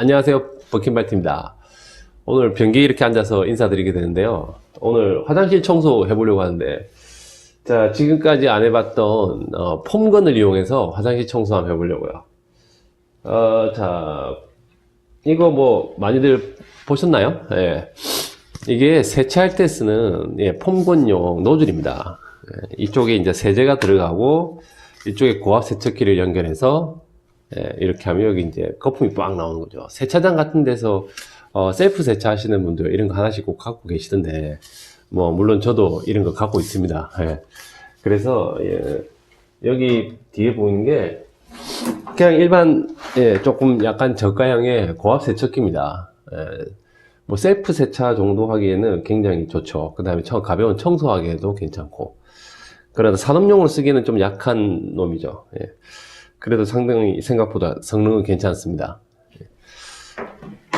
안녕하세요. 버킨발트입니다. 오늘 변기에 이렇게 앉아서 인사드리게 되는데요. 오늘 화장실 청소 해보려고 하는데, 자, 지금까지 안 해봤던, 어, 폼건을 이용해서 화장실 청소 한번 해보려고요. 어, 자, 이거 뭐, 많이들 보셨나요? 예. 이게 세차할 때 쓰는, 예, 폼건용 노즐입니다. 예, 이쪽에 이제 세제가 들어가고, 이쪽에 고압 세척기를 연결해서, 예, 이렇게 하면 여기 이제 거품이 빡 나오는 거죠. 세차장 같은 데서 어, 셀프 세차 하시는 분들 이런 거 하나씩 꼭 갖고 계시던데, 뭐, 물론 저도 이런 거 갖고 있습니다. 예. 그래서, 예, 여기 뒤에 보이는 게, 그냥 일반, 예, 조금 약간 저가형의 고압 세척기입니다. 예, 뭐, 셀프 세차 정도 하기에는 굉장히 좋죠. 그 다음에 가벼운 청소하기에도 괜찮고. 그래도 산업용으로 쓰기에는 좀 약한 놈이죠. 예. 그래도 상당히 생각보다 성능은 괜찮습니다.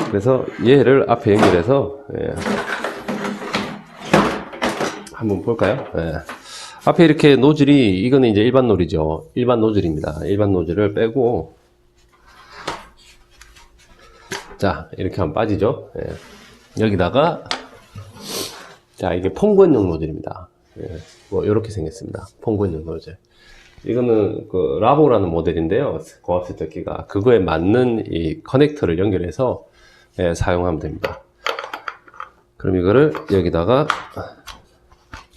그래서 얘를 앞에 연결해서 예. 한번 볼까요? 예. 앞에 이렇게 노즐이 이거는 이제 일반 노즐이죠. 일반 노즐입니다. 일반 노즐을 빼고 자 이렇게 하면 빠지죠. 예. 여기다가 자 이게 폼건용 노즐입니다. 예. 뭐 이렇게 생겼습니다. 폼건용 노즐. 이거는 그 라보라는 모델인데요. 고압 세척기가 그거에 맞는 이 커넥터를 연결해서 예, 사용하면 됩니다. 그럼 이거를 여기다가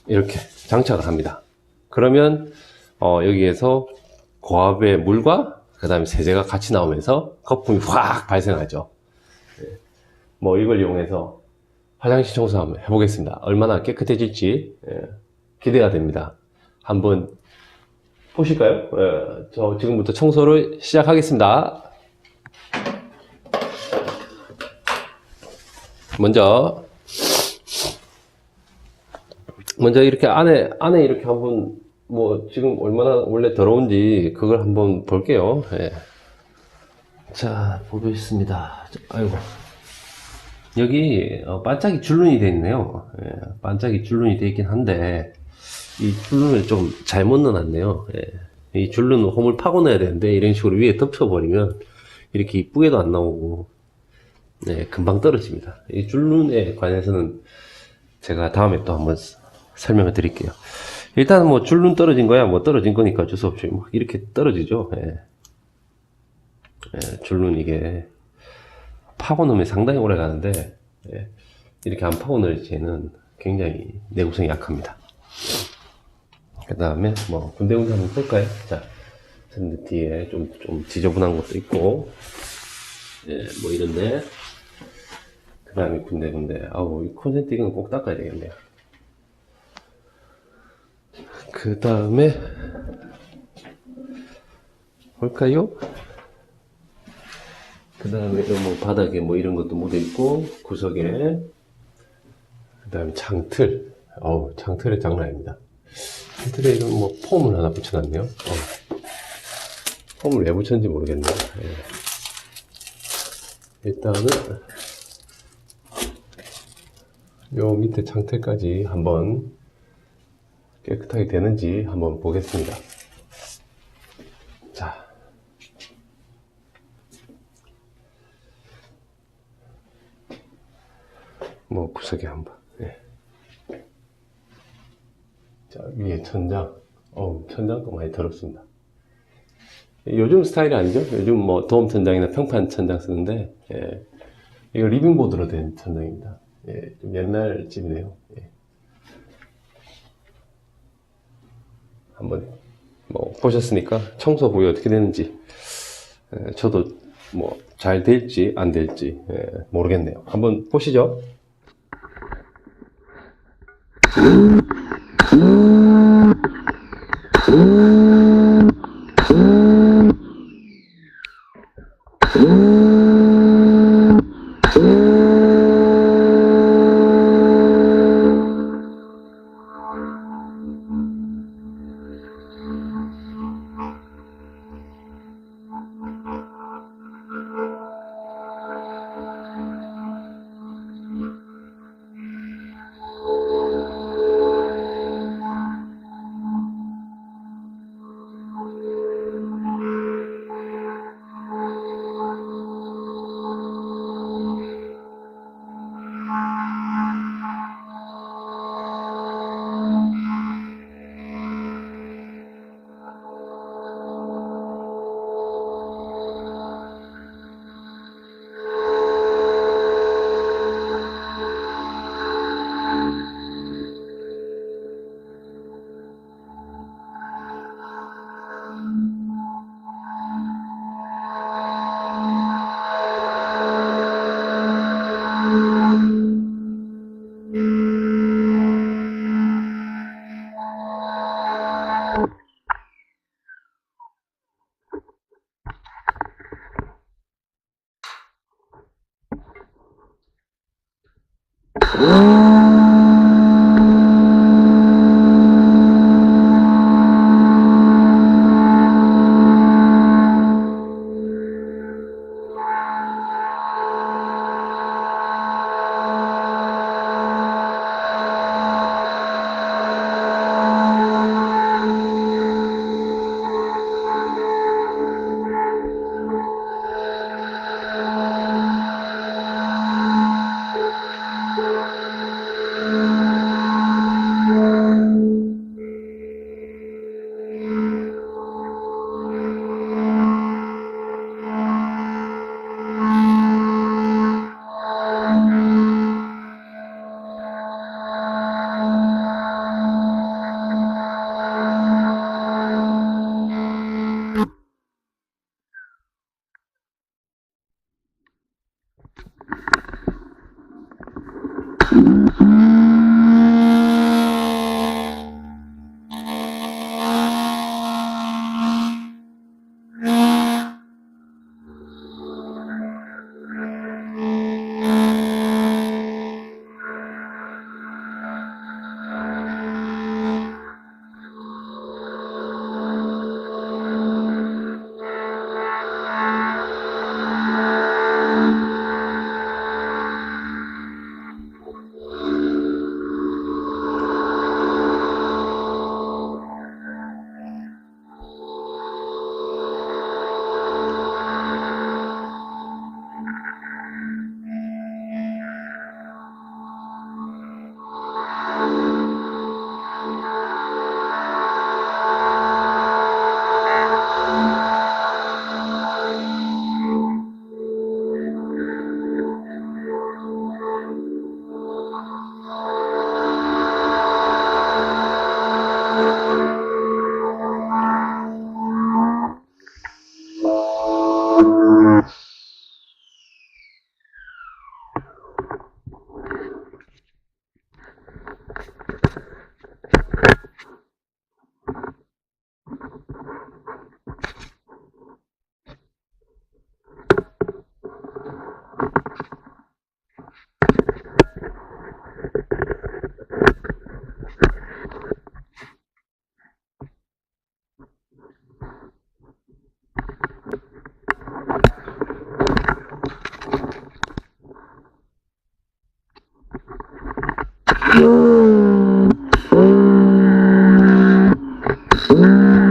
이렇게 장착을 합니다. 그러면 어, 여기에서 고압의 물과 그 다음에 세제가 같이 나오면서 거품이 확 발생하죠. 예. 뭐 이걸 이용해서 화장실 청소 한번 해보겠습니다. 얼마나 깨끗해질지 예, 기대가 됩니다. 한번 보실까요? 예, 저 지금부터 청소를 시작하겠습니다. 먼저 먼저 이렇게 안에 안에 이렇게 한번 뭐 지금 얼마나 원래 더러운지 그걸 한번 볼게요. 예. 자 보겠습니다. 아이고 여기 어, 반짝이 줄눈이 되어 있네요. 예, 반짝이 줄눈이 되어 있긴 한데 이 줄눈을 좀 잘못 넣어놨네요. 예. 이 줄눈 홈을 파고 넣어야 되는데 이런 식으로 위에 덮쳐버리면 이렇게 이쁘게도 안 나오고 네, 금방 떨어집니다. 이 줄눈에 관해서는 제가 다음에 또 한번 스- 설명을 드릴게요. 일단 뭐 줄눈 떨어진 거야 뭐 떨어진 거니까 어쩔 수 없죠. 뭐 이렇게 떨어지죠. 예. 예, 줄눈 이게 파고 넣으면 상당히 오래 가는데 예, 이렇게 안 파고 넣을 때는 굉장히 내구성이 약합니다. 그 다음에 뭐 군데 한번 볼까요? 자, 샌드 뒤에 좀, 좀 지저분한 것도 있고, 예, 뭐 이런데, 그 다음에 군데 군데, 아우, 이 콘센트 이건 꼭 닦아야 되겠네요. 그 다음에, 볼까요? 그 다음에 뭐 바닥에 뭐 이런 것도 묻어 있고, 구석에, 그 다음에 창틀, 어우, 창틀의 장난 아닙니다. 창틀에 이런 뭐 폼을 하나 붙여놨네요. 어. 폼을 왜 붙였는지 모르겠네요. 예. 일단은 요 밑에 창틀까지 한번 깨끗하게 되는지 한번 보겠습니다. 자. 뭐 구석에 한번. 예. 자, 위에 천장. 어우, 천장도 많이 더럽습니다. 요즘 스타일이 아니죠? 요즘 뭐 도움 천장이나 평판 천장 쓰는데, 예. 이거 리빙보드로 된 천장입니다. 예, 좀 옛날 집이네요. 예. 한번 뭐 보셨으니까 청소 후에 어떻게 되는지, 예, 저도 뭐 잘 될지 안 될지 예, 모르겠네요. 한번 보시죠. Ooh. Oh. Mm-hmm.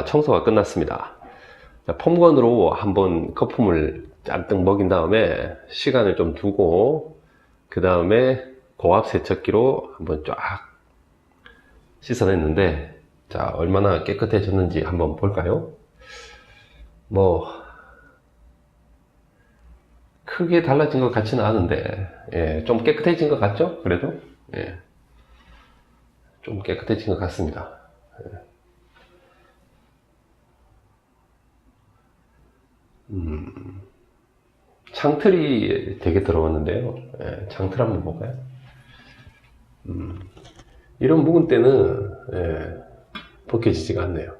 자, 청소가 끝났습니다. 자, 폼건으로 한번 거품을 잔뜩 먹인 다음에 시간을 좀 두고 그 다음에 고압 세척기로 한번 쫙 씻어냈는데 자 얼마나 깨끗해졌는지 한번 볼까요? 뭐 크게 달라진 것 같지는 않은데 예, 좀 깨끗해진 것 같죠? 그래도 예, 좀 깨끗해진 것 같습니다. 예. 음, 창틀이 되게 들어왔는데요. 예, 창틀 한번 볼까요? 음, 이런 묵은 때는 예, 벗겨지지가 않네요.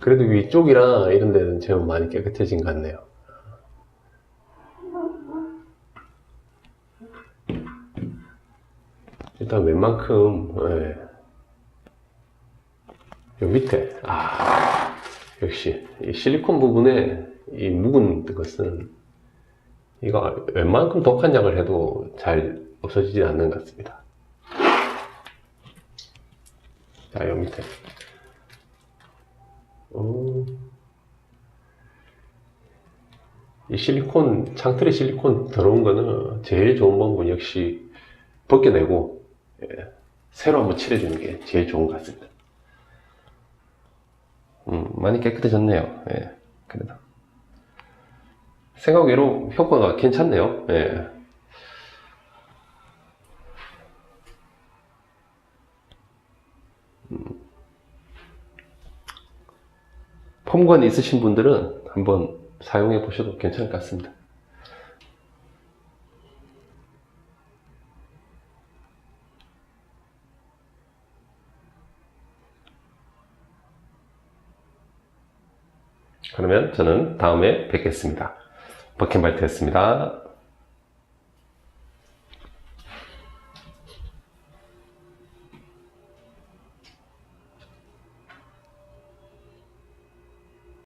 그래도 위쪽이랑 이런 데는 제법 많이 깨끗해진 것 같네요. 일단 웬만큼 예. 요 밑에 아 역시 이 실리콘 부분에 이 묵은 것은 이거 웬만큼 독한 약을 해도 잘 없어지지 않는 것 같습니다. 자, 여기 밑에. 오. 이 실리콘, 창틀에 실리콘 들어온 거는 제일 좋은 방법은 역시 벗겨내고, 예, 새로 한번 칠해주는 게 제일 좋은 것 같습니다. 음, 많이 깨끗해졌네요. 예, 그래도. 생각 외로 효과가 괜찮네요. 예. 폼건 있으신 분들은 한번 사용해 보셔도 괜찮을 것 같습니다. 그러면 저는 다음에 뵙겠습니다. 버켄발트였습니다.